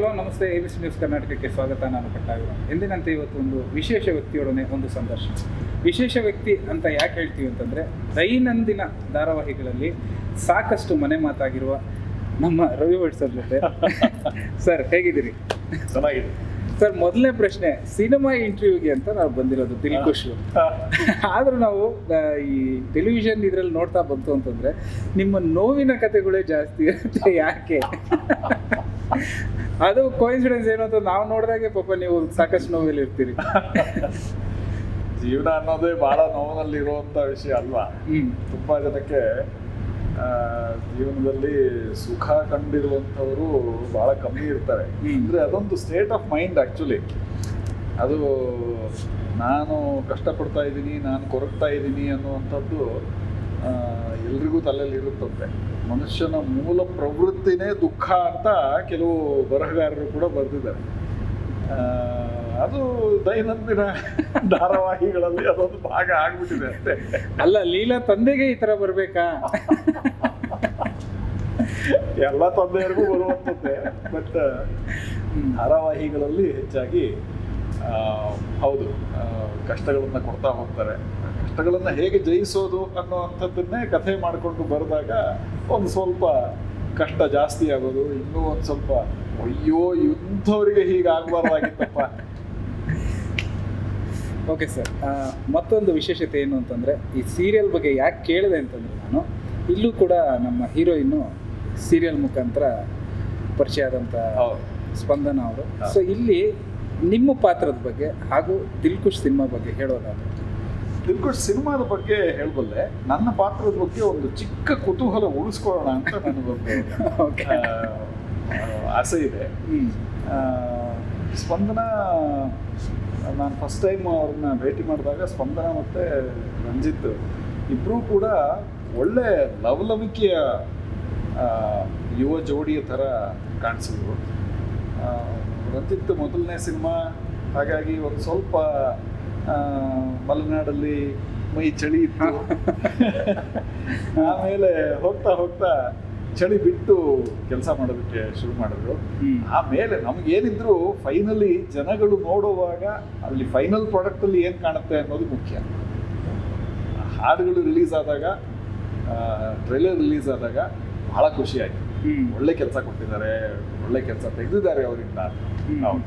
Hello ನಮಸ್ತೆ A B C news ಕರ್ನಾಟಕಕ್ಕೆ ಸ್ವಾಗತ. ನಾನು ಕಟ್ಟಾಗಿರೋ ಎಂದಿನಂತೆ ಇವತ್ತು ಒಂದು ವಿಶೇಷ ವ್ಯಕ್ತಿಯೊಡನೆ ಒಂದು ಸಂದರ್ಶನ. ವಿಶೇಷ ವ್ಯಕ್ತಿ ಅಂತ ಯಾಕೆ ಹೇಳ್ತೀವಿ ಅಂತಂದರೆ ದೈನಂದಿನ ಧಾರಾವಾಹಿಗಳಲ್ಲಿ ಸಾಕಷ್ಟು ಮನೆ ಮಾತಾಗಿರುವ ನಮ್ಮ ರವಿ ಭಟ್ ಸರ್ ಜೊತೆ. ಸರ್ ಹೇಗಿದ್ದೀರಿ? ಚೆನ್ನಾಗಿದೆ. ಸರ್ ಮೊದಲನೇ ಪ್ರಶ್ನೆ ಸಿನಿಮಾ ಇಂಟರ್ವ್ಯೂಗೆ ಅಂತ ನಾವು ಬಂದಿರೋದು ದಿಲ್ಖುಷ್ ಆದ್ರೂ ನಾವು ಈ ಟೆಲಿವಿಷನ್ ಇದ್ರಲ್ಲಿ ನೋಡ್ತಾ ಬಂತು ಅಂತಂದ್ರೆ ನಿಮ್ಮ ನೋವಿನ ಕಥೆಗಳೇ ಜಾಸ್ತಿ ಇರುತ್ತೆ ಯಾಕೆ? ಅದು ಕೋಇನ್ಸಿಡೆನ್ಸ್ ಏನು ಅಂತ ನಾವು ನೋಡಿದಾಗೆ ಪಾಪ ನೀವು ಸಾಕಷ್ಟು ನೋವಲ್ಲಿ ಇರ್ತೀರಿ. ಜೀವನ ಅನ್ನೋದೇ ಬಹಳ ನೋವಿನಲ್ಲಿರುವಂತ ವಿಷಯ ಅಲ್ವಾ? ತುಂಬಾ ಜನಕ್ಕೆ ಆ, ಜೀವನದಲ್ಲಿ ಸುಖ ಕಂಡಿರುವಂಥವರು ಬಹಳ ಕಮ್ಮಿ ಇರ್ತಾರೆ. ಅಂದ್ರೆ ಅದೊಂದು ಸ್ಟೇಟ್ ಆಫ್ ಮೈಂಡ್ ಆಕ್ಚುಲಿ ಅದು ನಾನು ಕಷ್ಟಪಡ್ತಾ ಇದ್ದೀನಿ ನಾನು ಕೊರಗ್ತಾ ಇದ್ದೀನಿ ಅನ್ನುವಂಥದ್ದು ಎಲ್ರಿಗೂ ತಲೆಯಲ್ಲಿ ಇರುತ್ತಂತೆ. ಮನುಷ್ಯನ ಮೂಲ ಪ್ರವೃತ್ತಿನೇ ದುಃಖ ಅಂತ ಕೆಲವು ಬರಹಗಾರರು ಕೂಡ ಬರೆದಿದ್ದಾರೆ. ಅದು ದೈನಂದಿನ ಧಾರಾವಾಹಿಗಳಲ್ಲಿ ಅದೊಂದು ಭಾಗ ಆಗ್ಬಿಟ್ಟಿದೆ ಅಷ್ಟೇ. ಅಲ್ಲ ಲೀಲಾ ತಂದೆಗೆ ಈ ತರ ಬರ್ಬೇಕಾ? ಎಲ್ಲ ತಂದೆಯರಿಗೂ ಬರುವಂಥದ್ದೇ ಬಟ್. ಧಾರಾವಾಹಿಗಳಲ್ಲಿ ಹೆಚ್ಚಾಗಿ ಹೌದು ಕಷ್ಟಗಳನ್ನ ಕೊಡ್ತಾ ಹೋಗ್ತಾರೆ. ಕಷ್ಟಗಳನ್ನ ಹೇಗೆ ಜಯಿಸೋದು ಅನ್ನುವಂಥದ್ದನ್ನೇ ಕಥೆ ಮಾಡಿಕೊಂಡು ಬರೆದಾಗ ಒಂದು ಸ್ವಲ್ಪ ಕಷ್ಟ ಜಾಸ್ತಿ ಆಗೋದು ಇನ್ನೂ ಒಂದು ಸ್ವಲ್ಪ ಅಯ್ಯೋ ಇಂಥವ್ರಿಗೆ ಹೀಗಾಗಬಾರ್ದಾಗಿತ್ತಪ್ಪ ಓಕೆ ಸರ್ ಮತ್ತೊಂದು ವಿಶೇಷತೆ ಏನು ಅಂತಂದರೆ ಈ ಸೀರಿಯಲ್ ಬಗ್ಗೆ ಯಾಕೆ ಕೇಳಿದೆ ಅಂತಂದರೆ ನಾನು ಇಲ್ಲೂ ಕೂಡ ನಮ್ಮ ಹೀರೋಯಿನ್ನು ಸೀರಿಯಲ್ ಮುಖಾಂತರ ಪರಿಚಯ ಆದಂಥ ಹೌದು. ಸ್ಪಂದನ ಅವರು. ಸೊ ಇಲ್ಲಿ ನಿಮ್ಮ ಪಾತ್ರದ ಬಗ್ಗೆ ಹಾಗೂ ದಿಲ್ಕುಶ್ ಸಿನಿಮಾ ಬಗ್ಗೆ ಹೇಳೋದಾದ್ರೆ ದಿಲ್ಕುಶ್ ಸಿನಿಮಾದ ಬಗ್ಗೆ ಹೇಳ್ಬಲ್ಲೆ ನನ್ನ ಪಾತ್ರದ ಬಗ್ಗೆ ಒಂದು ಚಿಕ್ಕ ಕುತೂಹಲ ಉಳಿಸ್ಕೊಳ್ಳೋಣ ಅಂತ ನನಗೊಂದು ಆಸೆ ಇದೆ. ಸ್ಪಂದನ ನಾನು ಫಸ್ಟ್ ಟೈಮ್ ಅವ್ರನ್ನ ಭೇಟಿ ಮಾಡಿದಾಗ ಸ್ಪಂದನ ಮತ್ತು ರಂಜಿತ್ ಇಬ್ಬರೂ ಕೂಡ ಒಳ್ಳೆ ಲವಲವಿಕೆಯ ಯುವ ಜೋಡಿಯ ಥರ ಕಾಣಿಸಿದ್ರು. ರಂಜಿತ್ ಮೊದಲನೇ ಸಿನಿಮಾ ಹಾಗಾಗಿ ಒಂದು ಸ್ವಲ್ಪ ಮಲೆನಾಡಲ್ಲಿ ಮೈ ಚಳಿ ಇತ್ತು. ಆಮೇಲೆ ಹೋಗ್ತಾ ಹೋಗ್ತಾ ಚಳಿ ಬಿಟ್ಟು ಕೆಲಸ ಮಾಡೋದಕ್ಕೆ ಶುರು ಮಾಡಿದ್ರು. ಆಮೇಲೆ ಆಮೇಲೆ ನಮ್ಗೇನಿದ್ರು ಫೈನಲಿ ಜನಗಳು ನೋಡುವಾಗ ಅಲ್ಲಿ ಫೈನಲ್ ಪ್ರಾಡಕ್ಟ್ ಅಲ್ಲಿ ಏನ್ ಕಾಣುತ್ತೆ ಅನ್ನೋದು ಮುಖ್ಯ. ಹಾಡುಗಳು ರಿಲೀಸ್ ಆದಾಗ ಟ್ರೈಲರ್ ರಿಲೀಸ್ ಆದಾಗ ಬಹಳ ಖುಷಿ ಆಯ್ತು. ಒಳ್ಳೆ ಕೆಲಸ ಕೊಟ್ಟಿದ್ದಾರೆ. ಒಳ್ಳೆ ಕೆಲಸ ತೆಗೆದಿದ್ದಾರೆ ಅವರಿಂದ. ಹೌದು.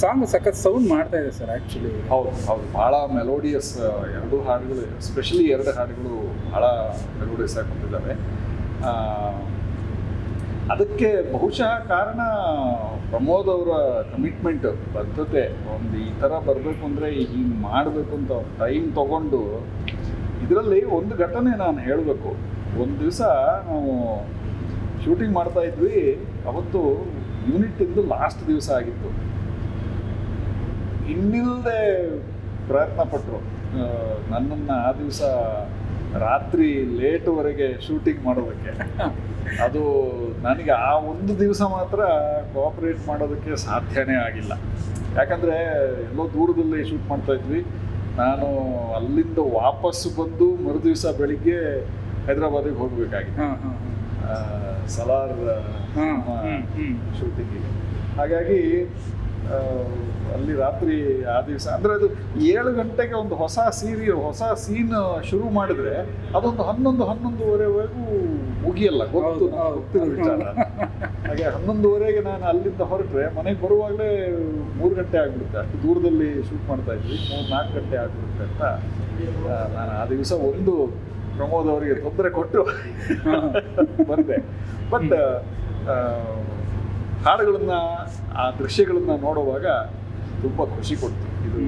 ಸಾಂಗ್ ಸಖತ್ ಸೌಂಡ್ ಮಾಡ್ತಾ ಇದೆ ಸರ್ ಆ್ಯಕ್ಚುಲಿ ಹೌದು ಹೌದು. ಬಹಳ ಮೆಲೋಡಿಯಸ್ ಎರಡು ಹಾಡುಗಳು ಎಸ್ಪೆಷಲಿ ಎರಡು ಹಾಡುಗಳು ಬಹಳ ಮೆಲೋಡಿಯಸ್ ಆಗಿ ಕೊಟ್ಟಿದ್ದಾವೆ ಅದಕ್ಕೆ ಬಹುಶಃ ಕಾರಣ ಪ್ರಮೋದ್ ಅವರ ಕಮಿಟ್ಮೆಂಟ್ ಬದ್ಧತೆ. ಒಂದು ಈ ಥರ ಬರಬೇಕು ಅಂದರೆ ಹಿಂಗೆ ಮಾಡಬೇಕು ಅಂತ ಟೈಮ್ ತಗೊಂಡು ಇದರಲ್ಲಿ ಒಂದು ಘಟನೆ ನಾನು ಹೇಳಬೇಕು. ಒಂದು ದಿವಸ ನಾವು ಶೂಟಿಂಗ್ ಮಾಡ್ತಾ ಇದ್ವಿ. ಅವತ್ತು ಯೂನಿಟ್ ಇಂದು ಲಾಸ್ಟ್ ದಿವಸ ಆಗಿತ್ತು. ಇನ್ನಿಲ್ಲದೆ ಪ್ರಯತ್ನ ಪಟ್ಟರು ನನ್ನನ್ನು ಆ ದಿವಸ ರಾತ್ರಿ ಲೇಟ್ವರೆಗೆ ಶೂಟಿಂಗ್ ಮಾಡೋದಕ್ಕೆ. ಅದು ನನಗೆ ಆ ಒಂದು ದಿವಸ ಮಾತ್ರ ಕೋಆಪರೇಟ್ ಮಾಡೋದಕ್ಕೆ ಸಾಧ್ಯನೇ ಆಗಿಲ್ಲ. ಯಾಕಂದರೆ ಎಲ್ಲೋ ದೂರದಲ್ಲಿ ಶೂಟ್ ಮಾಡ್ತಾ ಇದ್ವಿ. ನಾನು ಅಲ್ಲಿಂದ ವಾಪಸ್ಸು ಬಂದು ಮರುದಿವಸ ಬೆಳಿಗ್ಗೆ ಹೈದರಾಬಾದಿಗೆ ಹೋಗಬೇಕಾಗಿತ್ತು. ಸಲಾರ್ ಶೂಟಿಂಗಿಗೆ ಹಾಗಾಗಿ ಅಲ್ಲಿ ರಾತ್ರಿ ಆ ದಿವಸ ಅಂದರೆ ಅದು ಏಳು ಗಂಟೆಗೆ ಒಂದು ಹೊಸ ಸೀರಿ ಹೊಸ ಸೀನ್ ಶುರು ಮಾಡಿದ್ರೆ ಅದೊಂದು ಹನ್ನೊಂದು ಹನ್ನೊಂದುವರೆವರೆಗೂ ಮುಗಿಯಲ್ಲ. ಗೊತ್ತು. ಗೊತ್ತಿರೋ ವಿಚಾರ. ಹಾಗೆ ಹನ್ನೊಂದುವರೆಗೆ ನಾನು ಅಲ್ಲಿಂದ ಹೊರಟ್ರೆ ಮನೆಗೆ ಬರುವಾಗಲೇ ಮೂರು ಗಂಟೆ ಆಗ್ಬಿಡುತ್ತೆ. ಅಷ್ಟು ದೂರದಲ್ಲಿ ಶೂಟ್ ಮಾಡ್ತಾ ಇದ್ವಿ. ಮೂರು ನಾಲ್ಕು ಗಂಟೆ ಆಗ್ಬಿಡುತ್ತೆ ಅಂತ ನಾನು ಆ ದಿವಸ ಒಂದು ಪ್ರಮೋದ್ ಅವರಿಗೆ ತೊಂದರೆ ಕೊಟ್ಟು ಬಂದೆ. ಬಟ್ ಹಾಡುಗಳನ್ನ ಆ ದೃಶ್ಯಗಳನ್ನ ನೋಡುವಾಗ ತುಂಬ ಖುಷಿ ಕೊಡ್ತು. ಇದು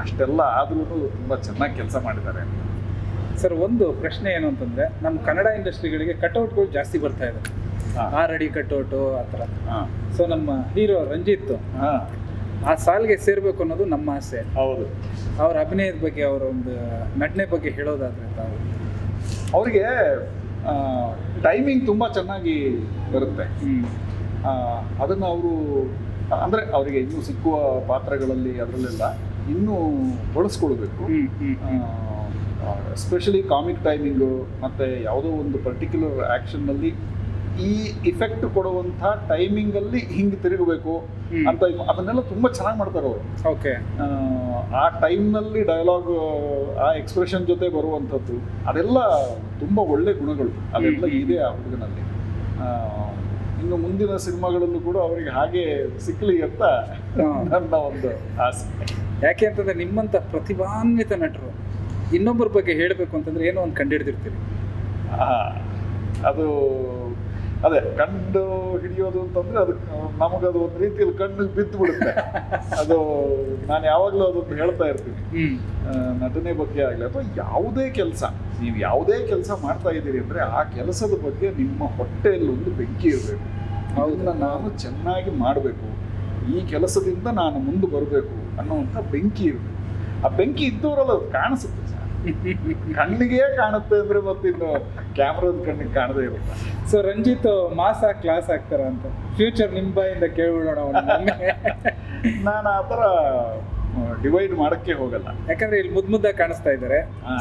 ಅಷ್ಟೆಲ್ಲ ಆದ್ರೂ ತುಂಬ ಚೆನ್ನಾಗಿ ಕೆಲಸ ಮಾಡಿದ್ದಾರೆ. ಸರ್ ಒಂದು ಪ್ರಶ್ನೆ ಏನು ಅಂತಂದ್ರೆ ನಮ್ಮ ಕನ್ನಡ ಇಂಡಸ್ಟ್ರಿಗಳಿಗೆ ಕಟ್ಔಟ್ಗಳು ಜಾಸ್ತಿ ಬರ್ತಾ ಇದೆ. ಆ ಆರ್ ಅಡಿ ಕಟ್ಔಟು ಆ ಥರ. ಸೊ ನಮ್ಮ ಹೀರೋ ರಂಜಿತ್ ಹಾಂ. ಆ ಸಾಲ್ಗೆ ಸೇರ್ಬೇಕು ಅನ್ನೋದು ನಮ್ಮ ಆಸೆ. ಹೌದು. ಅವ್ರ ಅಭಿನಯದ ಬಗ್ಗೆ ಅವರ ಒಂದು ನಟನೆ ಬಗ್ಗೆ ಹೇಳೋದಾದ್ರೆ ತಾವು. ಅವರಿಗೆ ಟೈಮಿಂಗ್ ತುಂಬ ಚೆನ್ನಾಗಿ ಬರುತ್ತೆ. ಅದನ್ನ ಅವರು ಅಂದರೆ ಅವರಿಗೆ ಇನ್ನೂ ಸಿಕ್ಕುವ ಪಾತ್ರಗಳಲ್ಲಿ ಅದರಲ್ಲೆಲ್ಲ ಇನ್ನೂ ಬಳಸ್ಕೊಳ್ಬೇಕು ಎಸ್ಪೆಷಲಿ ಕಾಮಿಕ್ ಟೈಮಿಂಗು ಮತ್ತು ಯಾವುದೋ ಒಂದು ಪರ್ಟಿಕ್ಯುಲರ್ ಆ್ಯಕ್ಷನ್ನಲ್ಲಿ ಈ ಇಫೆಕ್ಟ್ ಕೊಡುವಂಥ ಟೈಮಿಂಗಲ್ಲಿ ಹಿಂಗೆ ತಿರುಗಬೇಕು. ಅಂತ ಅದನ್ನೆಲ್ಲ ತುಂಬ ಚೆನ್ನಾಗಿ ಮಾಡ್ತಾರೆ ಅವರು. ಓಕೆ. ಆ ಟೈಮ್ನಲ್ಲಿ ಡೈಲಾಗ್ ಆ ಎಕ್ಸ್ಪ್ರೆಷನ್ ಜೊತೆ ಬರುವಂಥದ್ದು ಅದೆಲ್ಲ ತುಂಬ ಒಳ್ಳೆ ಗುಣಗಳು. ಅದೆಲ್ಲ ಇದೆ ಆ ಹುಡುಗನಲ್ಲಿ. ಇನ್ನು ಮುಂದಿನ ಸಿನಿಮಾಗಳಲ್ಲೂ ಕೂಡ ಅವರಿಗೆ ಹಾಗೆ ಸಿಕ್ಕಲಿ ಅಂತ ನನ್ನ ಒಂದು ಆಸೆ. ಯಾಕೆ ಅಂತಂದ್ರೆ ನಿಮ್ಮಂತ ಪ್ರತಿಭಾನ್ವಿತ ನಟರು ಇನ್ನೊಬ್ಬರ ಬಗ್ಗೆ ಹೇಳಬೇಕು ಅಂತಂದ್ರೆ ಏನೋ ಒಂದು ಕಂಡುಹಿಡ್ದಿರ್ತೀರಿ ಆ, ಅದು ಅದೇ ಕಂಡು ಹಿಡಿಯೋದು ಅಂತಂದ್ರೆ ಅದು ನಮಗದು ಒಂದು ರೀತಿಯಲ್ಲಿ ಕಣ್ಣಿಗೆ ಬಿದ್ದು ಬಿಡುತ್ತೆ. ಅದು ನಾನು ಯಾವಾಗಲೂ ಅದೊಂದು ಹೇಳ್ತಾ ಇರ್ತೀನಿ. ನಟನೆ ಬಗ್ಗೆ ಆಗಲಿ ಅಥವಾ ಯಾವುದೇ ಕೆಲಸ ನೀವು ಯಾವುದೇ ಕೆಲಸ ಮಾಡ್ತಾ ಇದ್ದೀರಿ ಅಂದ್ರೆ ಆ ಕೆಲಸದ ಬಗ್ಗೆ ನಿಮ್ಮ ಹೊಟ್ಟೆಯಲ್ಲಿ ಒಂದು ಬೆಂಕಿ ಇರಬೇಕು. ಅದನ್ನ ನಾನು ಚೆನ್ನಾಗಿ ಮಾಡಬೇಕು. ಈ ಕೆಲಸದಿಂದ ನಾನು ಮುಂದೆ ಬರಬೇಕು ಅನ್ನುವಂಥ ಬೆಂಕಿ ಇರಬೇಕು. ಆ ಬೆಂಕಿ ಇದ್ದವರಲ್ಲ ಅದು ಕಾಣಿಸುತ್ತೆ ಸರ್. ಕಣ್ಣಿಗೆ ಕಾಣುತ್ತೆ ಅಂದ್ರೆ ಮತ್ತಿನ್ನು ಕ್ಯಾಮ್ರಾದ ಕಣ್ಣಿಗೆ ಕಾಣದೇ ಇರುತ್ತೆ? ಸೊ ರಂಜಿತ್ ಮಾಸ ಕ್ಲಾಸ್ ಆಗ್ತಾರ ಅಂತ? ಫ್ಯೂಚರ್ ನಿಮ್ಮ ಬಾಯಿಂದ ಕೇಳ್ಬಿಡೋಣ. ನಾನು ಆ ಥರ ಡಿವೈಡ್ ಮಾಡಕ್ಕೆ ಹೋಗಲ್ಲ. ಯಾಕಂದ್ರೆ ಇಲ್ಲಿ ಮುದ್ ಮುದ್ದ ಕಾಣಿಸ್ತಾ ಇದ್ದಾರೆ.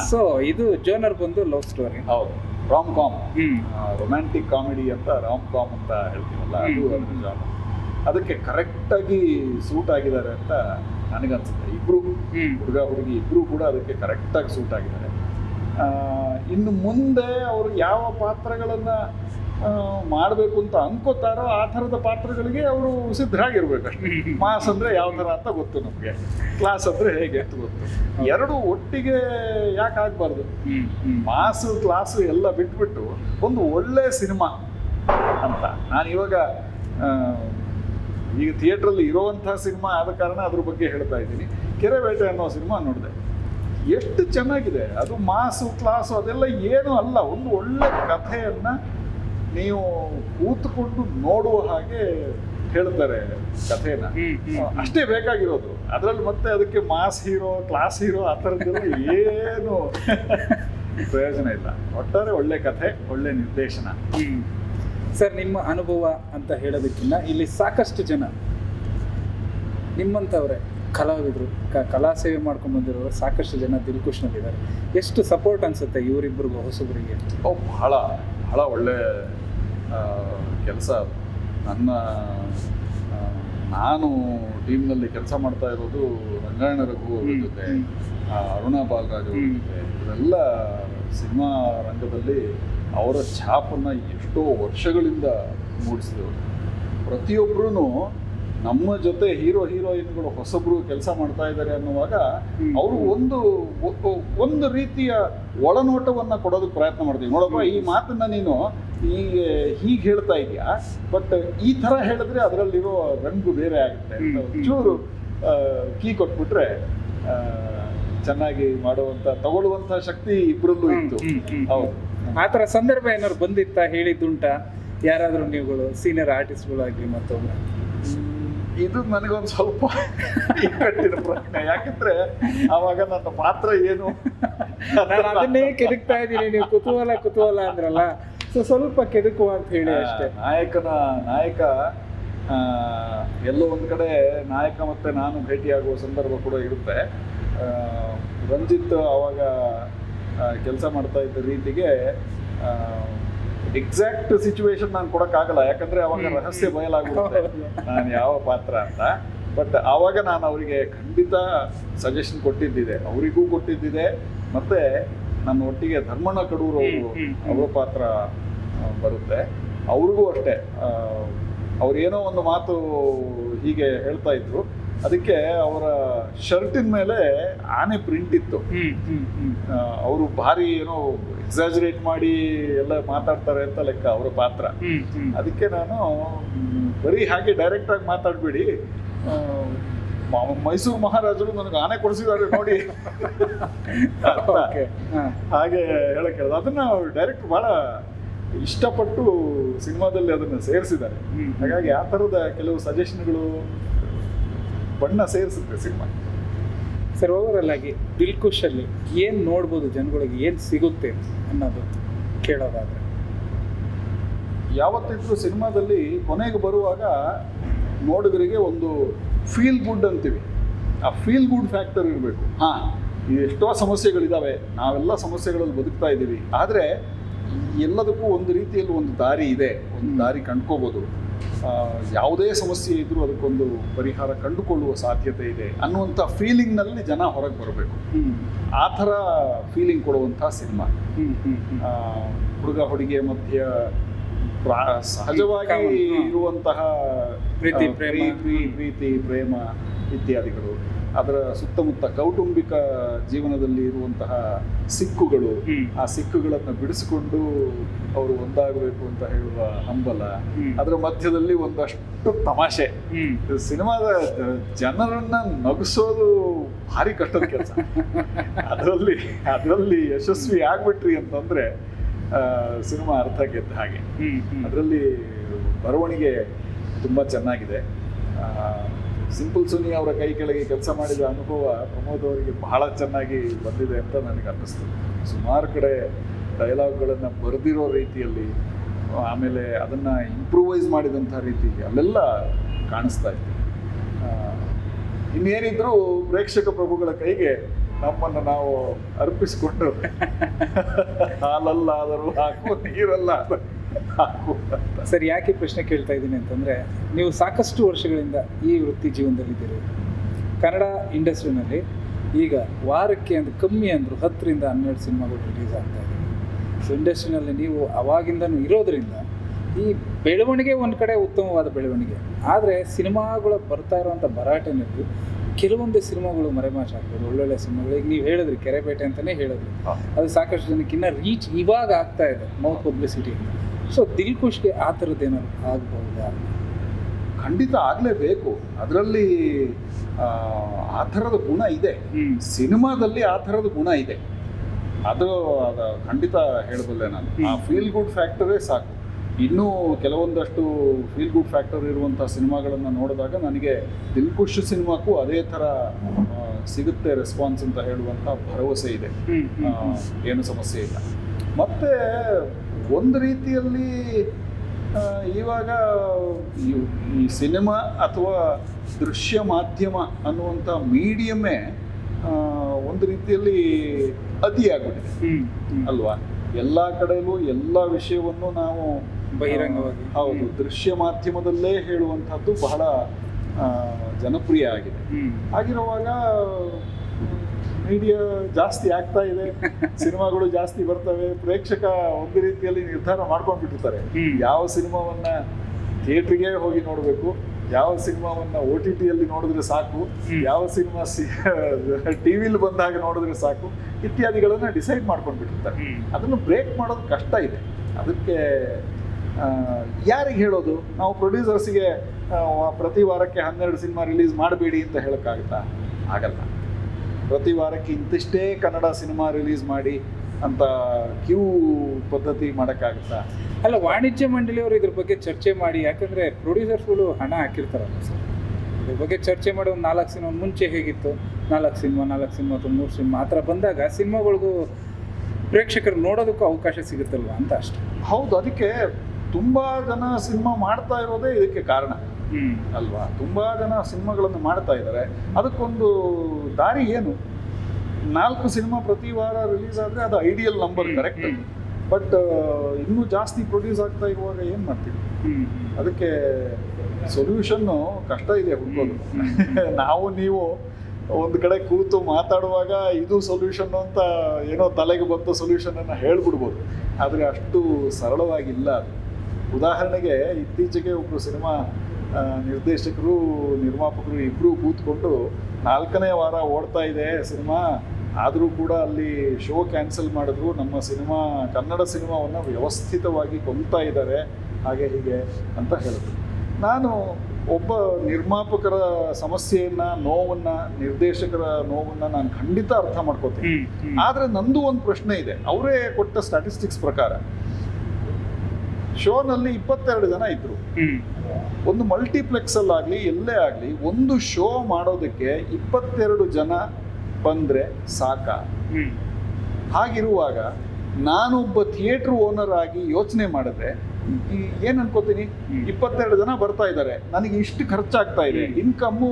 ಸೊ ಇದು ಜೋನರ್ ಬಂದು ಲವ್ ಸ್ಟೋರಿ ಹೌದು. ರಾಮ್ ಕಾಮ್ ರೊಮ್ಯಾಂಟಿಕ್ ಕಾಮಿಡಿ ಅಂತ ರಾಮ್ ಕಾಮ್ ಅಂತ ಹೇಳ್ತೀವಲ್ಲ ಅದು. ಅದ್ರ genre. ಅದಕ್ಕೆ ಕರೆಕ್ಟಾಗಿ ಸೂಟ್ ಆಗಿದ್ದಾರೆ ಅಂತ ನನಗನ್ಸುತ್ತೆ. ಇಬ್ರು ಹುಡುಗ ಹುಡುಗಿ ಇಬ್ರು ಕೂಡ ಅದಕ್ಕೆ ಕರೆಕ್ಟಾಗಿ ಸೂಟ್ ಆಗಿದ್ದಾರೆ. ಇನ್ನು ಮುಂದೆ ಅವರು ಯಾವ ಪಾತ್ರಗಳನ್ನು ಮಾಡಬೇಕು ಅಂತ ಅನ್ಕೋತಾರೋ ಆ ಥರದ ಪಾತ್ರಗಳಿಗೆ ಅವರು ಸಿದ್ಧರಾಗಿರ್ಬೇಕು. ಮಾಸ್ ಅಂದರೆ ಯಾವ ಥರ ಅಂತ ಗೊತ್ತು ನಮಗೆ. ಕ್ಲಾಸ್ ಅಂದರೆ ಹೇಗೆ ಅಂತ ಗೊತ್ತು. ಎರಡು ಒಟ್ಟಿಗೆ ಯಾಕೆ ಆಗಬಾರ್ದು? ಮಾಸ್, ಕ್ಲಾಸು ಎಲ್ಲ ಬಿಟ್ಬಿಟ್ಟು ಒಂದು ಒಳ್ಳೆ ಸಿನಿಮಾ ಅಂತ. ನಾನು ಇವಾಗ ಈಗ ಥಿಯೇಟ್ರಲ್ಲಿ ಇರೋವಂಥ ಸಿನಿಮಾ ಆದ ಕಾರಣ ಅದ್ರ ಬಗ್ಗೆ ಹೇಳ್ತಾ ಇದ್ದೀನಿ. ಕೆರೆಬೇಟೆ ಅನ್ನೋ ಸಿನಿಮಾ ನೋಡಿದೆ. ಎಷ್ಟು ಚೆನ್ನಾಗಿದೆ. ಅದು ಮಾಸು ಕ್ಲಾಸು ಅದೆಲ್ಲ ಏನೂ ಅಲ್ಲ. ಒಂದು ಒಳ್ಳೆ ಕಥೆಯನ್ನು ನೀವು ಕೂತ್ಕೊಂಡು ನೋಡುವ ಹಾಗೆ ಹೇಳ್ತಾರೆ ಕಥೆನ. ಅಷ್ಟೇ ಬೇಕಾಗಿರೋದು. ಅದರಲ್ಲಿ ಮತ್ತೆ ಅದಕ್ಕೆ ಮಾಸ್ ಹೀರೋ ಕ್ಲಾಸ್ ಹೀರೋ ಆ ಥರದ್ದೆಲ್ಲ ಏನು ಪ್ರಯೋಜನ ಇಲ್ಲ. ಒಟ್ಟಾರೆ ಒಳ್ಳೆ ಕಥೆ ಒಳ್ಳೆ ನಿರ್ದೇಶನ. ಹ್ಮ್. ಸರ್ ನಿಮ್ಮ ಅನುಭವ ಅಂತ ಹೇಳೋದಕ್ಕಿಂತ ಇಲ್ಲಿ ಸಾಕಷ್ಟು ಜನ ನಿಮ್ಮಂಥವ್ರೆ ಕಲಾವಿದರು ಕ ಕಲಾ ಸೇವೆ ಮಾಡ್ಕೊಂಡು ಬಂದಿರೋರು ಸಾಕಷ್ಟು ಜನ ದಿಲ್ಖುಷ್ನಲ್ಲಿದ್ದಾರೆ ಎಷ್ಟು ಸಪೋರ್ಟ್ ಅನ್ಸುತ್ತೆ ಇವರಿಬ್ಬರಿಗೂ ಹೊಸಬರಿಗೆ? ಓ ಬಹಳ ಬಹಳ ಒಳ್ಳೆ ಕೆಲಸ ನನ್ನ ನಾನು ಟೀಮ್ನಲ್ಲಿ ಕೆಲಸ ಮಾಡ್ತಾ ಇರೋದು ರಂಗಾಯಣ ರಘು ಅವ್ರ ಜೊತೆ ಅರುಣಾ ಬಾಲರಾಜ್ ಅವ್ರ. ಜೊತೆ. ಇವರೆಲ್ಲ ಸಿನಿಮಾ ರಂಗದಲ್ಲಿ ಅವರ ಛಾಪನ್ನು ಎಷ್ಟೋ ವರ್ಷಗಳಿಂದ ಮೂಡಿಸಿದವರು. ಪ್ರತಿಯೊಬ್ಬರೂ ನಮ್ಮ ಜೊತೆ ಹೀರೋ ಹೀರೋಯಿನ್ಗಳು ಹೊಸಬ್ರು ಕೆಲಸ ಮಾಡ್ತಾ ಇದ್ದಾರೆ ಅನ್ನುವಾಗ. ಅವರು ಒಂದು ಒಂದು ರೀತಿಯ ಒಳನೋಟವನ್ನು ಕೊಡೋದಕ್ಕೆ ಪ್ರಯತ್ನ ಮಾಡ್ತೀವಿ. ನೋಡಪ್ಪ ಈ ಮಾತನ್ನ ನೀನು ಹೀಗೆ ಹೀಗೆ ಹೇಳ್ತಾ ಇದೆಯಾ? ಬಟ್ ಈ ಥರ ಹೇಳಿದ್ರೆ ಅದರಲ್ಲಿರೋ ರಂಗು ಬೇರೆ ಆಗುತ್ತೆ ಚೂರು. ಕೀ ಕೊಟ್ಬಿಟ್ರೆ ಚೆನ್ನಾಗಿ ಮಾಡುವಂತ ತಗೊಳ್ಳುವಂತ ಶಕ್ತಿ ಇಬ್ಬರಲ್ಲೂ ಇತ್ತು. ಹೌದು. ಆ ಥರ ಸಂದರ್ಭ ಏನಾದ್ರು ಬಂದಿತ್ತ? ಹೇಳಿದ್ದುಂಟ? ಯಾರಾದರೂ ನೀವುಗಳು ಸೀನಿಯರ್ ಆರ್ಟಿಸ್ಟ್ಗಳಾಗಿ ಮತ್ತೊಮ್ಮೆ? ಇದು ನನಗೊಂದು ಸ್ವಲ್ಪ ಇಕ್ಕಟ್ಟಿನ ಪ್ರಶ್ನೆ ಯಾಕಂದ್ರೆ ಆವಾಗ ನನ್ನ ಪಾತ್ರ ಏನು? ನಾನು ಅದನ್ನೇ ಕೆದಕ್ತಾ ಇದ್ದೀನಿ. ನೀವು ಕುತೂಹಲ ಕುತೂಹಲ ಅಂದ್ರಲ್ಲ. ಸೊ ಸ್ವಲ್ಪ ಕೆದಕುವ ಅಂತ ಹೇಳಿ ಅಷ್ಟೇ. ನಾಯಕನ ನಾಯಕ ಎಲ್ಲೋ ಒಂದು ಕಡೆ ನಾಯಕ ಮತ್ತೆ ನಾನು ಭೇಟಿಯಾಗುವ ಸಂದರ್ಭ ಕೂಡ ಇರುತ್ತೆ. ರಂಜಿತ್ ಅವಾಗ ಕೆಲಸ ಮಾಡ್ತಾ ಇದ್ದ ರೀತಿಗೆ ಎಕ್ಸಾಕ್ಟ್ ಸಿಚುವೇಶನ್ ನಾನು ಕೊಡೋಕ್ಕಾಗಲ್ಲ ಯಾಕಂದ್ರೆ ಅವಾಗ ರಹಸ್ಯ ಬಯಲಾಗುತ್ತೆ ನಾನು ಯಾವ ಪಾತ್ರ ಅಂತ. ಬಟ್ ಆವಾಗ ನಾನು ಅವರಿಗೆ ಖಂಡಿತ ಸಜೆಷನ್ ಕೊಟ್ಟಿದ್ದಿದೆ. ಅವರಿಗೂ ಕೊಟ್ಟಿದ್ದಿದೆ. ಮತ್ತೆ ನನ್ನ ಒಟ್ಟಿಗೆ ಧರ್ಮಣ್ಣ ಕಡೂರು ಅವರು. ಅವರ ಪಾತ್ರ ಬರುತ್ತೆ. ಅವ್ರಿಗೂ ಅಷ್ಟೇ. ಅವ್ರು ಅವ್ರೇನೋ ಒಂದು ಮಾತು ಹೀಗೆ ಹೇಳ್ತಾ ಇದ್ರು. ಅದಕ್ಕೆ ಅವರ ಶರ್ಟಿನ ಮೇಲೆ ಆನೆ ಪ್ರಿಂಟ್ ಇತ್ತು. ಅವರು ಭಾರಿ ಏನೋ ಎಕ್ಸಾಜರೇಟ್ ಮಾಡಿ ಎಲ್ಲ ಮಾತಾಡ್ತಾರೆ ಅಂತ ಲೆಕ್ಕ ಅವರ ಪಾತ್ರ. ಅದಕ್ಕೆ ನಾನು ಬರೀ ಹಾಗೆ ಡೈರೆಕ್ಟ್ ಆಗಿ ಮಾತಾಡಬೇಡಿ. ಮೈಸೂರು ಮಹಾರಾಜರು ನನಗೆ ಆನೆ ಕೊಡಿಸಿದ್ದಾರೆ ನೋಡಿ. ಹಾಗೆ ಹೇಳಕ್ ಹೇಳಿದ ಅದನ್ನ ಡೈರೆಕ್ಟ್ ಬಹಳ ಇಷ್ಟಪಟ್ಟು ಸಿನಿಮಾದಲ್ಲಿ ಅದನ್ನ ಸೇರಿಸಿದ್ದಾರೆ. ಹಾಗಾಗಿ ಆ ಥರದ ಕೆಲವು ಸಜೆಷನ್ಗಳು ಬಣ್ಣ ಸೇರಿಸುತ್ತೆ ಸಿನಿಮಾ. ಸರ್ ಓವರಲ್ ಆಗಿ ದಿಲ್ಕುಶಲ್ಲಿ ಏನು ಏನ್ ನೋಡ್ಬೋದು ಜನಗಳಿಗೆ ಏನು ಸಿಗುತ್ತೆ ಅನ್ನೋದು ಕೇಳೋದಾದ್ರೆ? ಯಾವತ್ತಿದ್ರೂ ಸಿನಿಮಾದಲ್ಲಿ ಕೊನೆಗೆ ಬರುವಾಗ ನೋಡುಗರಿಗೆ ಒಂದು ಫೀಲ್ ಗುಡ್ ಅಂತೀವಿ. ಆ ಫೀಲ್ ಗುಡ್ ಫ್ಯಾಕ್ಟರ್ ಇರಬೇಕು. ಹಾಂ. ಎಷ್ಟೋ ಸಮಸ್ಯೆಗಳಿದ್ದಾವೆ ನಾವೆಲ್ಲ ಸಮಸ್ಯೆಗಳಲ್ಲಿ ಬದುಕ್ತಾ ಇದ್ದೀವಿ. ಆದರೆ ಎಲ್ಲದಕ್ಕೂ ಒಂದು ರೀತಿಯಲ್ಲಿ ಒಂದು ದಾರಿ ಇದೆ ಒಂದು ದಾರಿ ಕಂಡ್ಕೋಬೋದು. ಯಾವುದೇ ಸಮಸ್ಯೆ ಇದ್ರೂ ಅದಕ್ಕೊಂದು ಪರಿಹಾರ ಕಂಡುಕೊಳ್ಳುವ ಸಾಧ್ಯತೆ ಇದೆ ಅನ್ನುವಂಥ ಫೀಲಿಂಗ್ನಲ್ಲಿ ಜನ ಹೊರಗೆ ಬರಬೇಕು. ಆ ಥರ ಫೀಲಿಂಗ್ ಕೊಡುವಂಥ ಸಿನಿಮಾ. ಹುಡುಗ ಹುಡುಗಿಯ ಮಧ್ಯ ಸಹಜವಾಗಿ ಇರುವಂತಹ ಪ್ರೀತಿ, ಪ್ರೇಮ. ಪ್ರೀತಿ ಪ್ರೀತಿ ಪ್ರೇಮ ಇತ್ಯಾದಿಗಳು. ಅದರ ಸುತ್ತಮುತ್ತ ಕೌಟುಂಬಿಕ ಜೀವನದಲ್ಲಿ ಇರುವಂತಹ ಸಿಕ್ಕುಗಳು ಆ ಸಿಕ್ಕುಗಳನ್ನು ಬಿಡಿಸಿಕೊಂಡು ಅವರು ಒಂದಾಗಬೇಕು ಅಂತ ಹೇಳುವ ಹಂಬಲ. ಅದರ ಮಧ್ಯದಲ್ಲಿ ಒಂದಷ್ಟು ತಮಾಷೆ. ಸಿನಿಮಾದ ಜನರನ್ನ ನಗಿಸೋದು ಭಾರಿ ಕಷ್ಟದ ಕೆಲಸ. ಅದರಲ್ಲಿ ಅದರಲ್ಲಿ ಯಶಸ್ವಿ ಆಗ್ಬಿಟ್ರಿ ಅಂತಂದ್ರೆ ಸಿನಿಮಾ ಅರ್ಥ ಗೆದ್ದ ಹಾಗೆ. ಅದರಲ್ಲಿ ಬರವಣಿಗೆ ತುಂಬಾ ಚೆನ್ನಾಗಿದೆ. ಆ, ಸಿಂಪಲ್ ಸುನಿ ಅವರ ಕೈ ಕೆಳಗೆ ಕೆಲಸ ಮಾಡಿದ ಅನುಭವ ಪ್ರಮೋದ್ ಅವರಿಗೆ ಬಹಳ ಚೆನ್ನಾಗಿ ಬಂದಿದೆ ಅಂತ ನನಗೆ ಅನ್ನಿಸ್ತು. ಸುಮಾರು ಕಡೆ ಡೈಲಾಗ್ಗಳನ್ನು ಬರೆದಿರೋ ರೀತಿಯಲ್ಲಿ, ಆಮೇಲೆ ಅದನ್ನು ಇಂಪ್ರೂವೈಸ್ ಮಾಡಿದಂಥ ರೀತಿ ಅಲ್ಲೆಲ್ಲ ಕಾಣಿಸ್ತಾ ಇತ್ತು. ಇನ್ನೇನಿದ್ರೂ ಪ್ರೇಕ್ಷಕ ಪ್ರಭುಗಳ ಕೈಗೆ ನಮ್ಮನ್ನು ನಾವು ಅರ್ಪಿಸಿಕೊಂಡು ಹಾಕು ನೀರಲ್ಲಾದರೂ ಹಾಕು ಅಂತ ಸರ್ ಯಾಕೆ ಪ್ರಶ್ನೆ ಕೇಳ್ತಾ ಇದ್ದೀನಿ ಅಂತಂದರೆ ನೀವು ಸಾಕಷ್ಟು ವರ್ಷಗಳಿಂದ ಈ ವೃತ್ತಿ ಜೀವನದಲ್ಲಿದ್ದೀರಿ. ಕನ್ನಡ ಇಂಡಸ್ಟ್ರಿನಲ್ಲಿ ಈಗ ವಾರಕ್ಕೆ ಅಂದ್ರೆ ಕಮ್ಮಿ ಅಂದರು ಹತ್ತರಿಂದ ಹನ್ನೆರಡು ಸಿನಿಮಾಗಳು ರಿಲೀಸ್ ಆಗ್ತಾ ಇದೆ. ಸೊ ಇಂಡಸ್ಟ್ರಿನಲ್ಲಿ ನೀವು ಅವಾಗಿಂದನೂ ಇರೋದ್ರಿಂದ ಈ ಬೆಳವಣಿಗೆ ಒಂದು ಕಡೆ ಉತ್ತಮವಾದ ಬೆಳವಣಿಗೆ. ಆದರೆ ಸಿನಿಮಾಗಳು ಬರ್ತಾ ಇರುವಂಥ ಭರಾಟೆನಲ್ಲಿ ಕೆಲವೊಂದು ಸಿನಿಮಾಗಳು ಮರೆಮಾಚಾಗ್ಬೋದು ಒಳ್ಳೊಳ್ಳೆ ಸಿನಿಮಾಗಳು. ಈಗ ನೀವು ಹೇಳಿದ್ರಿ ಕೆರೆಪೇಟೆ ಅಂತಲೇ ಹೇಳಿದ್ರಿ. ಅದು ಸಾಕಷ್ಟು ಜನಕ್ಕೆ ಇನ್ನೂ ರೀಚ್ ಇವಾಗ ಆಗ್ತಾ ಇದೆ ಮೌತ್ ಪಬ್ಲಿಸಿಟಿ ಸೊ ದಿಲ್ ಖುಷ್ಗೆ ಆ ಥರದ್ದು ಏನಾದ್ರು ಆಗ್ಬಹುದಾ? ಖಂಡಿತ ಆಗಲೇಬೇಕು. ಅದರಲ್ಲಿ ಆ ಥರದ ಗುಣ ಇದೆ. ಸಿನಿಮಾದಲ್ಲಿ ಆ ಥರದ ಗುಣ ಇದೆ. ಅದು ಅದು ಖಂಡಿತ ಹೇಳಬಲ್ಲೆ ನಾನು. ಆ ಫೀಲ್ ಗುಡ್ ಫ್ಯಾಕ್ಟರೇ ಸಾಕು. ಇನ್ನೂ ಕೆಲವೊಂದಷ್ಟು ಫೀಲ್ ಗುಡ್ ಫ್ಯಾಕ್ಟರ್ ಇರುವಂಥ ಸಿನಿಮಾಗಳನ್ನು ನೋಡಿದಾಗ ನನಗೆ ದಿಲ್ಖುಷ್ ಸಿನಿಮಾಕ್ಕೂ ಅದೇ ಥರ ಸಿಗುತ್ತೆ ರೆಸ್ಪಾನ್ಸ್ ಅಂತ ಹೇಳುವಂಥ ಭರವಸೆ ಇದೆ. ಏನು ಸಮಸ್ಯೆ ಇಲ್ಲ. ಮತ್ತೆ ಒಂದು ರೀತಿಯಲ್ಲಿ ಇವಾಗ ಈ- ಸಿನಿಮಾ ಅಥವಾ ದೃಶ್ಯ ಮಾಧ್ಯಮ ಅನ್ನುವಂಥ ಮೀಡಿಯಮ್ಮೇ ಒಂದು ರೀತಿಯಲ್ಲಿ ಅತಿಯಾಗ್ಬಿಟ್ಟಿದೆ. ಅಲ್ವಾ? ಎಲ್ಲ ಕಡೆಯಲ್ಲೂ ಎಲ್ಲ ವಿಷಯವನ್ನು ನಾವು ಬಹಿರಂಗವಾಗಿ. ಹೌದು ದೃಶ್ಯ ಮಾಧ್ಯಮದಲ್ಲೇ ಹೇಳುವಂಥದ್ದು ಬಹಳ ಜನಪ್ರಿಯ ಆಗಿದೆ. ಆಗಿರುವಾಗ ಮೀಡಿಯಾ ಜಾಸ್ತಿ ಆಗ್ತಾ ಇದೆ ಸಿನಿಮಾಗಳು ಜಾಸ್ತಿ ಬರ್ತವೆ ಪ್ರೇಕ್ಷಕ ಒಂದು ರೀತಿಯಲ್ಲಿ ನಿರ್ಧಾರ ಮಾಡ್ಕೊಂಡ್ಬಿಟ್ಟಿರ್ತಾರೆ. ಯಾವ ಸಿನಿಮಾವನ್ನ ಥಿಯೇಟ್ರಿಗೆ ಹೋಗಿ ನೋಡಬೇಕು ಯಾವ ಸಿನಿಮಾವನ್ನ ಓ ಟಿ ಟಿಯಲ್ಲಿ ನೋಡಿದ್ರೆ ಸಾಕು ಯಾವ ಸಿನಿಮಾ ಸಿ ಟಿವಿಲಿ ಬಂದಾಗ ನೋಡಿದ್ರೆ ಸಾಕು ಇತ್ಯಾದಿಗಳನ್ನ ಡಿಸೈಡ್ ಮಾಡ್ಕೊಂಡ್ಬಿಟ್ಟಿರ್ತಾರೆ. ಅದನ್ನು ಬ್ರೇಕ್ ಮಾಡೋದು ಕಷ್ಟ ಇದೆ. ಅದಕ್ಕೆ ಯಾರಿಗೆ ಹೇಳೋದು? ನಾವು ಪ್ರೊಡ್ಯೂಸರ್ಸಿಗೆ ಪ್ರತಿ ವಾರಕ್ಕೆ ಹನ್ನೆರಡು ಸಿನಿಮಾ ರಿಲೀಸ್ ಮಾಡಬೇಡಿ ಅಂತ ಹೇಳೋಕ್ಕಾಗುತ್ತಾ? ಆಗಲ್ಲ. ಪ್ರತಿ ವಾರಕ್ಕೆ ಇಂತಿಷ್ಟೇ ಕನ್ನಡ ಸಿನಿಮಾ ರಿಲೀಸ್ ಮಾಡಿ ಅಂತ ಕ್ಯೂ ಪದ್ಧತಿ ಮಾಡೋಕ್ಕಾಗುತ್ತಾ? ಅಲ್ಲ ವಾಣಿಜ್ಯ ಮಂಡಳಿಯವರು ಇದ್ರ ಬಗ್ಗೆ ಚರ್ಚೆ ಮಾಡಿ ಯಾಕಂದ್ರೆ ಪ್ರೊಡ್ಯೂಸರ್ಸ್ಗಳು ಹಣ ಹಾಕಿರ್ತಾರಲ್ಲ ಸರ್. ಇದ್ರ ಬಗ್ಗೆ ಚರ್ಚೆ ಮಾಡಿ ಒಂದು ನಾಲ್ಕು ಸಿನಿಮಾ ಮುಂಚೆ ಹೇಗಿತ್ತು? ನಾಲ್ಕು ಸಿನಿಮಾ ನಾಲ್ಕು ಸಿನಿಮಾ ಅಥವಾ ಮೂರು ಸಿನಿಮಾ ಆ ಥರ ಬಂದಾಗ ಸಿನಿಮಾಗಳಿಗೂ ಪ್ರೇಕ್ಷಕರು ನೋಡೋದಕ್ಕೂ ಅವಕಾಶ ಸಿಗುತ್ತಲ್ವ ಅಂತ ಅಷ್ಟೆ. ಹೌದು ಅದಕ್ಕೆ ತುಂಬ ಜನ ಸಿನಿಮಾ ಮಾಡ್ತಾ ಇರೋದೇ ಇದಕ್ಕೆ ಕಾರಣ. ಅಲ್ವಾ? ತುಂಬಾ ಜನ ಸಿನಿಮಾಗಳನ್ನು ಮಾಡ್ತಾ ಇದ್ದಾರೆ. ಅದಕ್ಕೊಂದು ದಾರಿ ಏನು? ನಾಲ್ಕು ಸಿನಿಮಾ ಪ್ರತಿ ವಾರ ರಿಲೀಸ್ ಆದರೆ ಅದು ಐಡಿಯಲ್ ನಂಬರ್ ಕರೆಕ್ಟ್. ಬಟ್ ಇನ್ನೂ ಜಾಸ್ತಿ ಪ್ರೊಡ್ಯೂಸ್ ಆಗ್ತಾ ಇರುವಾಗ ಏನು ಮಾಡ್ತೀವಿ? ಅದಕ್ಕೆ ಸೊಲ್ಯೂಷನ್ನು ಕಷ್ಟ ಇದೆ ಹುಡ್ಕೋದು. ನಾವು ನೀವು ಒಂದು ಕಡೆ ಕೂತು ಮಾತಾಡುವಾಗ ಇದು ಸೊಲ್ಯೂಷನ್ ಅಂತ ಏನೋ ತಲೆಗೆ ಬಂದ ಸೊಲ್ಯೂಷನನ್ನು ಹೇಳ್ಬಿಡ್ಬೋದು. ಆದರೆ ಅಷ್ಟು ಸರಳವಾಗಿಲ್ಲ ಅದು. ಉದಾಹರಣೆಗೆ ಇತ್ತೀಚೆಗೆ ಒಬ್ಬರು ಸಿನಿಮಾ ನಿರ್ದೇಶಕರು ನಿರ್ಮಾಪಕರು ಇಬ್ಬರು ಕೂತ್ಕೊಂಡು ನಾಲ್ಕನೇ ವಾರ ಓಡ್ತಾ ಇದೆ ಸಿನಿಮಾ. ಆದರೂ ಕೂಡ ಅಲ್ಲಿ ಶೋ ಕ್ಯಾನ್ಸಲ್ ಮಾಡಿದ್ರು. ನಮ್ಮ ಸಿನಿಮಾ ಕನ್ನಡ ಸಿನಿಮಾವನ್ನು ವ್ಯವಸ್ಥಿತವಾಗಿ ಕೊಲ್ತಾ ಇದ್ದಾರೆ. ಹಾಗೆ ಹೀಗೆ ಅಂತ ಹೇಳಿದ್ರು ನಾನು ಒಬ್ಬ ನಿರ್ಮಾಪಕರ ಸಮಸ್ಯೆಯನ್ನು ನೋವನ್ನು ನಿರ್ದೇಶಕರ ನೋವನ್ನು ನಾನು ಖಂಡಿತ ಅರ್ಥ ಮಾಡ್ಕೋತೀನಿ. ಆದರೆ ನಂದು ಒಂದು ಪ್ರಶ್ನೆ ಇದೆ. ಅವರೇ ಕೊಟ್ಟ ಸ್ಟ್ಯಾಟಿಸ್ಟಿಕ್ಸ್ ಪ್ರಕಾರ ಶೋನಲ್ಲಿ ಇಪ್ಪತ್ತೆರಡು ಜನ ಇದ್ರು. ಒಂದು ಮಲ್ಟಿಪ್ಲೆಕ್ಸಲ್ಲಾಗಲಿ ಎಲ್ಲೇ ಆಗಲಿ ಒಂದು ಶೋ ಮಾಡೋದಕ್ಕೆ ಇಪ್ಪತ್ತೆರಡು ಜನ ಬಂದರೆ ಸಾಕ? ಹಾಗಿರುವಾಗ ನಾನೊಬ್ಬ ಥಿಯೇಟ್ರ್ ಓನರ್ ಆಗಿ ಯೋಚನೆ ಮಾಡಿದ್ರೆ ಏನು ಅನ್ಕೋತೀನಿ. ಇಪ್ಪತ್ತೆರಡು ಜನ ಬರ್ತಾ ಇದ್ದಾರೆ ನನಗೆ ಇಷ್ಟು ಖರ್ಚಾಗ್ತಾ ಇದೆ. ಇನ್ಕಮ್ಮು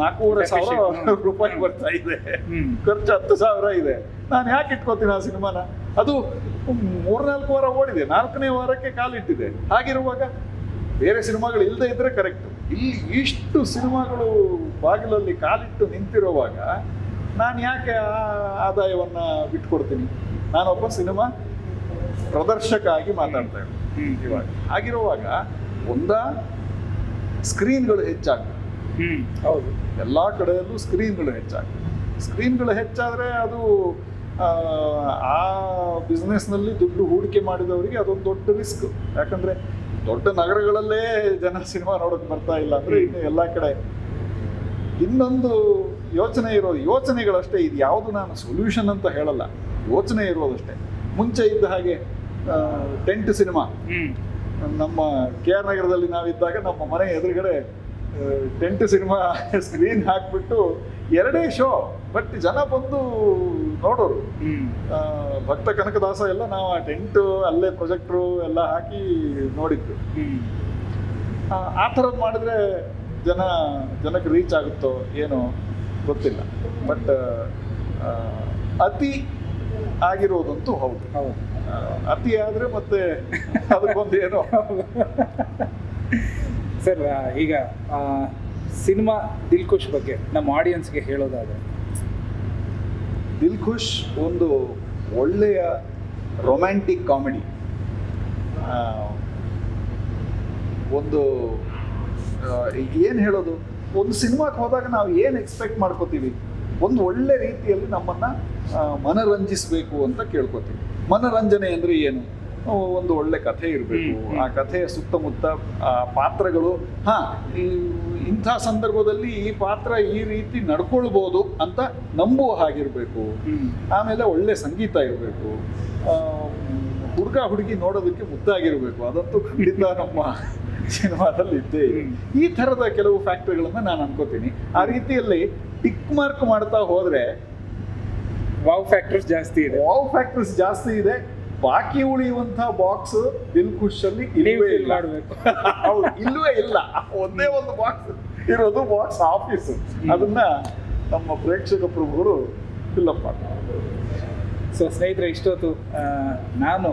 ನಾಲ್ಕೂವರೆ ಸಾವಿರ. ರೂಪಾಯಿ ಬರ್ತಾ ಇದೆ. ಖರ್ಚು ಹತ್ತು ಸಾವಿರ ಇದೆ. ನಾನು ಯಾಕೆ ಇಟ್ಕೋತೀನಿ ಆ ಸಿನಿಮಾನ? ಅದು ಮೂರ್ನಾಲ್ಕು ವಾರ ಓಡಿದೆ. ನಾಲ್ಕನೇ ವಾರಕ್ಕೆ ಕಾಲಿಟ್ಟಿದೆ. ಹಾಗಿರುವಾಗ ಬೇರೆ ಸಿನಿಮಾಗಳು ಇಲ್ಲದೆ ಇದ್ರೆ ಕರೆಕ್ಟ್ ಇಲ್ಲಿ ಇಷ್ಟು ಸಿನಿಮಾಗಳು ಬಾಗಿಲಲ್ಲಿ ಕಾಲಿಟ್ಟು ನಿಂತಿರುವಾಗ ನಾನು ಯಾಕೆ ಆ ಆದಾಯವನ್ನ ಬಿಟ್ಕೊಡ್ತೀನಿ? ನಾನೊಬ್ಬ ಸಿನಿಮಾ ಪ್ರದರ್ಶಕ ಆಗಿ ಮಾತಾಡ್ತಾ ಇದ್ದೀನಿ. ಇವಾಗ ಹಾಗಿರುವಾಗ ಒಂದ ಸ್ಕ್ರೀನ್ಗಳು ಹೆಚ್ಚಾಗ್ತವೆ. ಹೌದು. ಎಲ್ಲ ಕಡೆಯಲ್ಲೂ ಸ್ಕ್ರೀನ್ಗಳು ಹೆಚ್ಚಾಗ್ತವೆ. ಸ್ಕ್ರೀನ್ಗಳು ಹೆಚ್ಚಾದರೆ ಅದು ಆ, ಆ ಬಿಸ್ನೆಸ್ನಲ್ಲಿ ದುಡ್ಡು ಹೂಡಿಕೆ ಮಾಡಿದವರಿಗೆ ಅದೊಂದು ದೊಡ್ಡ ರಿಸ್ಕ್ ಯಾಕಂದರೆ ದೊಡ್ಡ ನಗರಗಳಲ್ಲೇ ಜನ ಸಿನಿಮಾ ನೋಡೋಕೆ ಬರ್ತಾ ಇಲ್ಲ ಅಂದರೆ ಇನ್ನು ಎಲ್ಲ ಕಡೆ. ಇನ್ನೊಂದು ಯೋಚನೆ ಇರೋದು ಯೋಚನೆಗಳಷ್ಟೇ ಇದು ಯಾವುದು ನಾನು ಸೊಲ್ಯೂಷನ್ ಅಂತ ಹೇಳಲ್ಲ. ಯೋಚನೆ ಇರೋದಷ್ಟೇ ಮುಂಚೆ ಇದ್ದ ಹಾಗೆ ಟೆಂಟ್ ಸಿನಿಮಾ. ನಮ್ಮ ಕೆ ಆರ್ ನಗರದಲ್ಲಿ ನಾವಿದ್ದಾಗ ನಮ್ಮ ಮನೆ ಎದುರುಗಡೆ ಟೆಂಟ್ ಸಿನಿಮಾ ಸ್ಕ್ರೀನ್ ಹಾಕ್ಬಿಟ್ಟು ಎರಡೇ ಶೋ ಬಟ್ ಜನ ಬಂದು ನೋಡೋರು. ಭಕ್ತ ಕನಕದಾಸ ಎಲ್ಲ ನಾವು ಆ ಟೆಂಟು ಅಲ್ಲೇ ಪ್ರೊಜೆಕ್ಟ್ರು ಎಲ್ಲ ಹಾಕಿ ನೋಡಿದ್ದು. ಆ, ಥರದ್ದು ಮಾಡಿದ್ರೆ ಜನ ಜನಕ್ಕೆ ರೀಚ್ ಆಗುತ್ತೋ ಏನೋ ಗೊತ್ತಿಲ್ಲ. ಬಟ್ ಅತಿ ಆಗಿರೋದಂತೂ ಹೌದು. ಹೌದು. ಅತಿ ಆದರೆ ಮತ್ತೆ ಅದಕ್ಕೊಂದು ಏನೋ. ಸರ್ ಈಗ ಸಿನಿಮಾ ದಿಲ್ ಖುಷ್ ಬಗ್ಗೆ ನಮ್ಮ ಆಡಿಯನ್ಸ್ಗೆ ಹೇಳೋದಾದರೆ. ದಿಲ್ ಖುಷ್ ಒಂದು ಒಳ್ಳೆಯ ರೊಮ್ಯಾಂಟಿಕ್ ಕಾಮಿಡಿ ಒಂದು ಏನು ಹೇಳೋದು? ಒಂದು ಸಿನಿಮಾಕ್ಕೆ ಹೋದಾಗ ನಾವು ಏನು ಎಕ್ಸ್ಪೆಕ್ಟ್ ಮಾಡ್ಕೋತೀವಿ? ಒಂದು ಒಳ್ಳೆ ರೀತಿಯಲ್ಲಿ ನಮ್ಮನ್ನು ಮನರಂಜಿಸಬೇಕು ಅಂತ ಕೇಳ್ಕೊತೀವಿ. ಮನರಂಜನೆ ಅಂದರೆ ಏನು? ಒಂದು ಒಳ್ಳೆ ಕಥೆ ಇರಬೇಕು. ಆ ಕಥೆಯ ಸುತ್ತಮುತ್ತ ಆ ಪಾತ್ರಗಳು ಹಾ ಇಂಥ ಸಂದರ್ಭದಲ್ಲಿ ಈ ಪಾತ್ರ ಈ ರೀತಿ ನಡ್ಕೊಳ್ಬೋದು ಅಂತ ನಂಬುವ ಹಾಗಿರಬೇಕು. ಆಮೇಲೆ ಒಳ್ಳೆ ಸಂಗೀತ ಇರಬೇಕು. ಹುಡುಗ ಹುಡುಗಿ ನೋಡೋದಕ್ಕೆ ಮುದ್ದಾಗಿರ್ಬೇಕು. ಅದಂತೂ ಖಂಡಿತ ನಮ್ಮ ಸಿನಿಮಾದಲ್ಲಿ ಇದ್ದೇ ಇದೆ. ಈ ಥರದ ಕೆಲವು ಫ್ಯಾಕ್ಟ್ರಿಗಳನ್ನ ನಾನು ಅನ್ಕೋತೀನಿ. ಆ ರೀತಿಯಲ್ಲಿ ಟಿಕ್ ಮಾರ್ಕ್ ಮಾಡ್ತಾ ಹೋದ್ರೆ ವಾವ್ ಫ್ಯಾಕ್ಟರ್ಸ್ ಜಾಸ್ತಿ ಇದೆ. ವಾವ್ ಫ್ಯಾಕ್ಟರ್ಸ್ ಜಾಸ್ತಿ ಇದೆ. ಬಾಕಿ ಉಳಿಯುವಂತಹ ಬಾಕ್ಸ್ ದಿಲ್ ಖುಷ್ ಅಲ್ಲಿ ನೀವು ಇಲ್ಲವೇ ಇಲ್ಲ. ಹೌದು ಇಲ್ಲವೇ ಇಲ್ಲ. ಒಂದೇ ಒಂದು ಬಾಕ್ಸ್ ಇರೋದು ಬಾಕ್ಸ್ ಆಫೀಸ್ ಅದನ್ನ ನಮ್ಮ ಪ್ರೇಕ್ಷಕ ಪ್ರಭುಗಳು ಫಿಲ್ಅಪ್ ಮಾಡ್ತಾರೆ. ಸೊ ಸ್ನೇಹಿತರೆ ಇಷ್ಟೊತ್ತು ನಾನು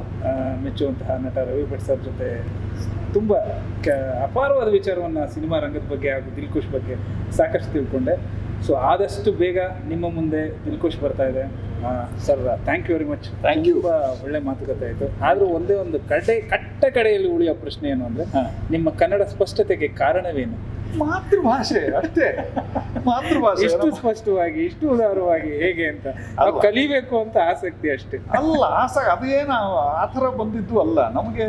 ಮೆಚ್ಚುವಂತಹ ನಟ ರವಿ ಭಟ್ ಸರ್ ಜೊತೆ ತುಂಬ ಕ ಅಪಾರವಾದ ವಿಚಾರವನ್ನು ಸಿನಿಮಾ ರಂಗದ ಬಗ್ಗೆ ಹಾಗೂ ದಿಲ್ಖುಷ್ ಬಗ್ಗೆ ಸಾಕಷ್ಟು ತಿಳ್ಕೊಂಡೆ. ಸೊ ಆದಷ್ಟು ಬೇಗ ನಿಮ್ಮ ಮುಂದೆ ದಿಲ್ಖುಷ್ ಬರ್ತಾ ಇದೆ. Sir thank you very much thank you ತುಂಬ ಒಳ್ಳೆ ಮಾತುಕತೆ ಆಯಿತು. ಆದರೂ ಒಂದೇ ಒಂದು ಕಡೆ ಕಟ್ಟ ಕಡೆಯಲ್ಲಿ ಉಳಿಯೋ ಪ್ರಶ್ನೆ ಏನು ಅಂದರೆ ನಿಮ್ಮ ಕನ್ನಡ ಸ್ಪಷ್ಟತೆಗೆ ಕಾರಣವೇನು? ಮಾತೃಭಾಷೆ ಅಷ್ಟೇ. ಮಾತೃಭಾಷೆ. ಇಷ್ಟು ಸ್ಪಷ್ಟವಾಗಿ ಇಷ್ಟು ಉದಾರವಾಗಿ ಹೇಗೆ ಅಂತ. ಕಲಿಬೇಕು ಅಂತ ಆಸಕ್ತಿ ಅಷ್ಟೇ. ಅಲ್ಲ ಆಸ ಅದೇನು ಆ ಥರ ಬಂದಿದ್ದು ಅಲ್ಲ. ನಮಗೆ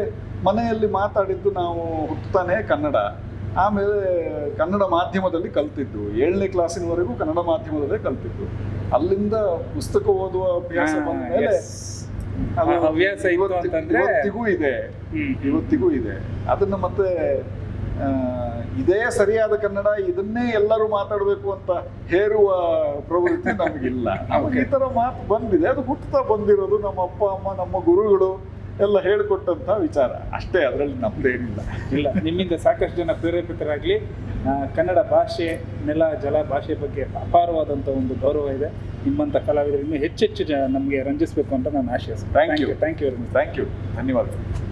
ಮನೆಯಲ್ಲಿ ಮಾತಾಡಿದ್ದು ನಾವು ಹುಟ್ಟುತ್ತಾನೆ ಕನ್ನಡ. ಆಮೇಲೆ ಕನ್ನಡ ಮಾಧ್ಯಮದಲ್ಲಿ ಕಲ್ತಿದ್ದು. ಏಳನೇ ಕ್ಲಾಸಿನವರೆಗೂ ಕನ್ನಡ ಮಾಧ್ಯಮದಲ್ಲೇ ಕಲ್ತಿದ್ದು. ಅಲ್ಲಿಂದ ಪುಸ್ತಕ ಓದುವ ಅಭ್ಯಾಸ ಬಂದ ಮೇಲೆ ಹವ್ಯಾಸ ಇವತ್ತಿಗೂ ಇದೆ. ಇವತ್ತಿಗೂ ಇದೆ. ಅದನ್ನ ಮತ್ತೆ ಇದೇ ಸರಿಯಾದ ಕನ್ನಡ ಇದನ್ನೇ ಎಲ್ಲರೂ ಮಾತಾಡಬೇಕು ಅಂತ ಹೇರುವ ಪ್ರವೃತ್ತಿ ನಮಗಿಲ್ಲ. ನಮಗೆ ಈ ತರ ಮಾತು ಬಂದಿದೆ. ಅದು ಹುಟ್ಟುತ್ತಾ ಬಂದಿರೋದು ನಮ್ಮ ಅಪ್ಪ ಅಮ್ಮ ನಮ್ಮ ಗುರುಗಳು ಎಲ್ಲ ಹೇಳಿಕೊಟ್ಟಂತ ವಿಚಾರ. ಅಷ್ಟೇ ಅದರಲ್ಲಿ ನಮ್ದೇನಿಲ್ಲ. ಇಲ್ಲ ನಿಮ್ಮಿಂದ ಸಾಕಷ್ಟು ಜನ ಪ್ರೇರೇಪಿತರಾಗಲಿ ಕನ್ನಡ ಭಾಷೆ ನೆಲ ಜಲ ಭಾಷೆ ಬಗ್ಗೆ ಅಪಾರವಾದಂಥ ಒಂದು ಗೌರವ ಇದೆ. ನಿಮ್ಮಂಥ ಕಲಾವಿದರಿಂದ ಇನ್ನೂ ಹೆಚ್ಚೆಚ್ಚು ಜ ನಮಗೆ ರಂಜಿಸಬೇಕು ಅಂತ ನಾನು ಆಶಯಿಸ್ತೇನೆ thank you thank you very much thank you ಧನ್ಯವಾದಗಳು.